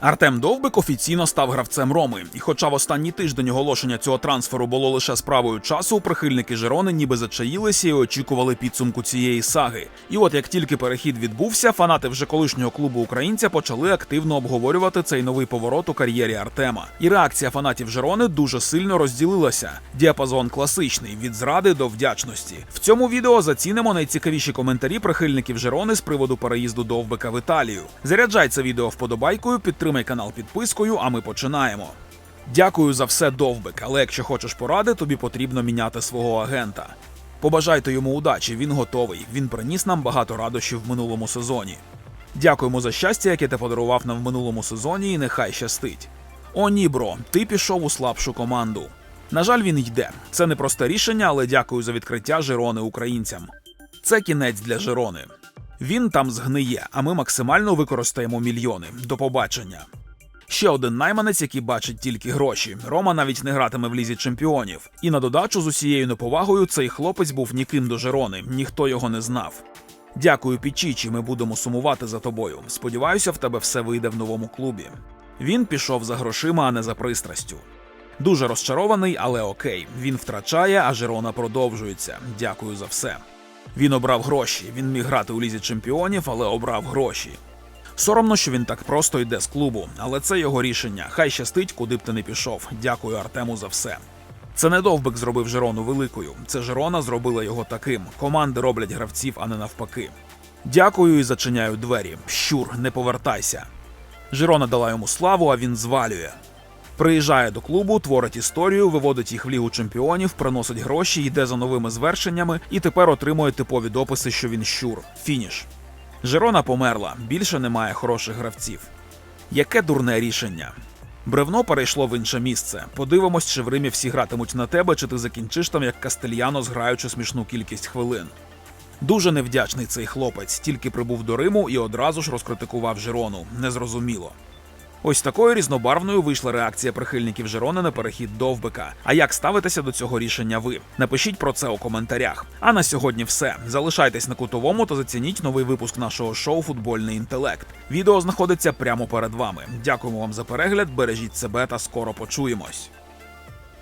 Артем Довбик офіційно став гравцем Роми, і хоча в останній тиждень оголошення цього трансферу було лише справою часу, прихильники Жерони ніби зачаїлися і очікували підсумку цієї саги. І от як тільки перехід відбувся, фанати вже колишнього клубу українця почали активно обговорювати цей новий поворот у кар'єрі Артема. І реакція фанатів Жерони дуже сильно розділилася. Діапазон класичний від зради до вдячності. В цьому відео зацінимо найцікавіші коментарі прихильників Жерони з приводу переїзду Довбика в Італію. Заряджай це відео вподобайкою, підтримай канал підпискою, а ми починаємо. Дякую за все, Довбик, але якщо хочеш поради, тобі потрібно міняти свого агента. Побажайте йому удачі, він готовий. Він приніс нам багато радощів в минулому сезоні. Дякуємо за щастя, яке ти подарував нам в минулому сезоні, і нехай щастить. О, ні, бро, ти пішов у слабшу команду. На жаль, він йде. Це не просте рішення, але дякую за відкриття Жирони українцям. Це кінець для Жирони. Він там згниє, а ми максимально використаємо мільйони. До побачення. Ще один найманець, який бачить тільки гроші. Рома навіть не гратиме в лізі чемпіонів. І на додачу з усією неповагою цей хлопець був ніким до Жерони, ніхто його не знав. Дякую, Пічічі, ми будемо сумувати за тобою. Сподіваюся, в тебе все вийде в новому клубі. Він пішов за грошима, а не за пристрастю. Дуже розчарований, але окей. Він втрачає, а Жерона продовжується. Дякую за все. Він обрав гроші. Він міг грати у лізі чемпіонів, але обрав гроші. Соромно, що він так просто йде з клубу, але це його рішення. Хай щастить, куди б ти не пішов. Дякую Артему за все. Це не Довбик зробив Жерону великою. Це Жерона зробила його таким. Команди роблять гравців, а не навпаки. Дякую і зачиняю двері. Щур, не повертайся. Жерона дала йому славу, а він звалює. Приїжджає до клубу, творить історію, виводить їх в лігу чемпіонів, приносить гроші, йде за новими звершеннями і тепер отримує типові дописи, що він щур. Фініш. Жерона померла, більше немає хороших гравців. Яке дурне рішення. Бревно перейшло в інше місце. Подивимось, чи в Римі всі гратимуть на тебе, чи ти закінчиш там як Кастельяно, зграючи смішну кількість хвилин. Дуже невдячний цей хлопець, тільки прибув до Риму і одразу ж розкритикував Жерону. Незрозуміло. Ось такою різнобарвною вийшла реакція прихильників Жерони на перехід Довбика. А як ставитеся до цього рішення ви? Напишіть про це у коментарях. А на сьогодні все. Залишайтесь на кутовому та зацініть новий випуск нашого шоу Футбольний інтелект. Відео знаходиться прямо перед вами. Дякуємо вам за перегляд, бережіть себе та скоро почуємось.